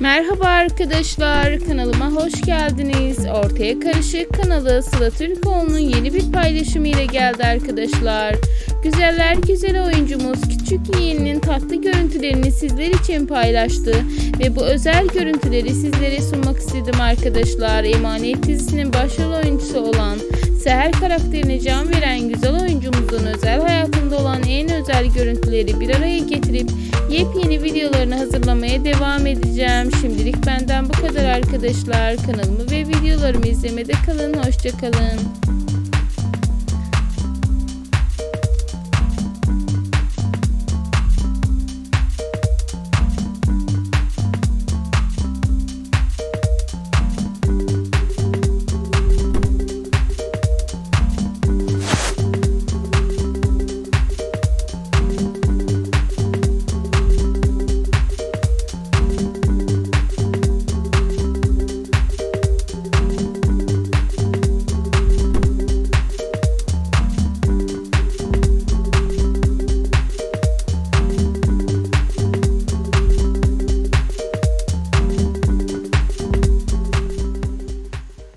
Merhaba arkadaşlar, kanalıma hoş geldiniz. Ortaya Karışık kanalı Sıla Türkoğlu'nun yeni bir paylaşımı ile geldi arkadaşlar. Güzeller güzel oyuncumuz Küçük Yeğen'in tatlı görüntülerini sizler için paylaştı. Ve bu özel görüntüleri sizlere sunmak istedim arkadaşlar. Emanet dizisinin başrol oyuncusu olan Seher karakterine can veren güzel oyuncumuzun özel hayatında olan en özel görüntüleri bir araya getirip videolarını hazırlamaya devam edeceğim. Şimdilik benden bu kadar arkadaşlar. Kanalımı ve videolarımı izlemede kalın. Hoşçakalın.